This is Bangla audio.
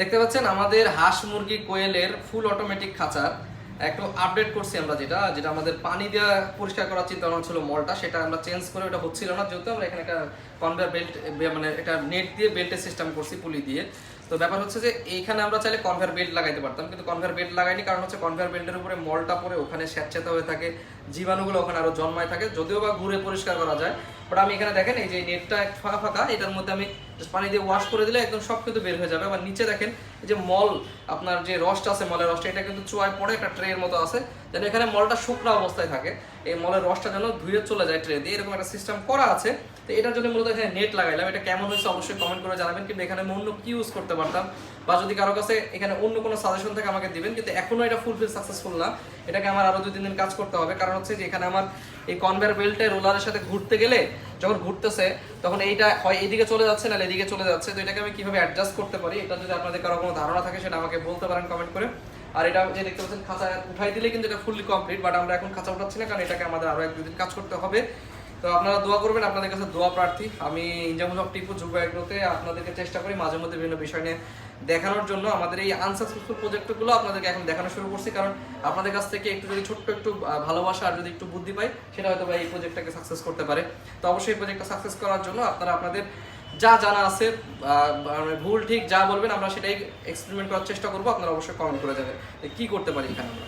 দেখতে পাচ্ছেন, আমাদের হাঁস মুরগি কোয়েলের ফুল অটোমেটিক খাঁচার একটু আপডেট করছি আমরা যেটা যেটা আমাদের পানি দেওয়া পরিষ্কার করার চিন্তা ছিল মলটা, সেটা আমরা চেঞ্জ করে ওটা হচ্ছিল না, যেহেতু আমরা এখানে একটা কনভেয়ার বেল্ট মানে একটা নেট দিয়ে বেল্টের সিস্টেম করছি, পুলি দিয়ে। তো ব্যাপার হচ্ছে যে এইখানে আমরা চাইলে কনভেয়ার বেল্ট লাগাইতে পারতাম, কিন্তু কনভেয়ার বেল্ট লাগাইনি কারণ হচ্ছে কনভেয়ার বেল্টের উপরে মলটা পরে ওখানে স্যাঁতস্যাঁতে হয়ে থাকে, জীবাণুগুলো ওখানে আরও জন্মায় থাকে, যদিও বা ঘুরে পরিষ্কার করা যায় বাট আমি এখানে দেখেন এই যে নেটটা একটু ফাঁকা ফাঁকা, এটার মধ্যে আমি পানি দিয়ে ওয়াশ করে দিলে একদম সব কিন্তু বের হয়ে যাবে, আবার নিচে দেখেন যে মল, আপনার যে রসটা আছে মলের রসটা, এটা কিন্তু চুয়ায় পড়ে একটা ট্রের মতো আছে, যেন এখানে মলটা শুকনো অবস্থায় থাকে। এই মলের রসটা যেন ধুয়ে চলে যায় ট্রে দিয়ে, এরকম একটা সিস্টেম করা আছে। তো এটার জন্য মূলত এখানে নেট লাগাইলাম। এটা কেমন হয়েছে অবশ্যই কমেন্ট করে জানাবেন, কিন্তু এখানে আমি অন্য কি ইউজ করতে পারতাম? বা যদি কারও কাছে এখানে অন্য কোনো সাজেশন থেকে, আমাকে দিবেন। কিন্তু এখনও এটা ফুলফিল সাকসেসফুল না। এটাকে আমার আরও দুই তিন দিন কাজ করতে হবে। কারণ হচ্ছে যে এখানে আমার এই কনভেয়ার বেল্টে রোলারের সাথে ঘুরতে গেলে যখন ঘুরতেছে, তখন এইটা হয় এদিকে চলে যাচ্ছে না এদিকে চলে যাচ্ছে। তো এটাকে আমি কীভাবে অ্যাডজাস্ট করতে পারি, এটা যদি আপনাদের কারও কোনো ধারণা থাকে, সেটা আমাকে বলতে পারেন কমেন্ট করে। আর এটা যে দেখতে পাচ্ছেন, খাঁচা উঠাই দিলে কিন্তু এটা ফুললি কমপ্লিট বাট আমরা এখন খাঁচা উঠাচ্ছি না, কারণ এটাকে আমাদের আরও এক দুদিন কাজ করতে হবে। তো আপনারা দোয়া করবেন, আপনাদের কাছে দোয়া প্রার্থী। আমি ইনজামুল হক টিপু, যুব এগ্রোতে আপনাদেরকে চেষ্টা করি মাঝে মধ্যে বিভিন্ন বিষয় নিয়ে দেখানোর জন্য। আমাদের এই আনসাকসেসফুল প্রজেক্টগুলো আপনাদেরকে এখন দেখানো শুরু করছি, কারণ আপনাদের কাছ থেকে একটু যদি ছোট্ট একটু ভালোবাসা আর যদি একটু বুদ্ধি পাই, সেটা হয়তো এই প্রজেক্টটাকে সাকসেস করতে পারে। তো অবশ্যই এই প্রজেক্টটা সাকসেস করার জন্য আপনারা আপনাদের যা জানা আছে মানে ভুল ঠিক যা বলবেন, আমরা সেটাই এক্সপেরিমেন্ট করার চেষ্টা করব, আপনারা অবশ্যই কমেন্ট করে যাবেন। কি করতে পারি এখানে আমরা?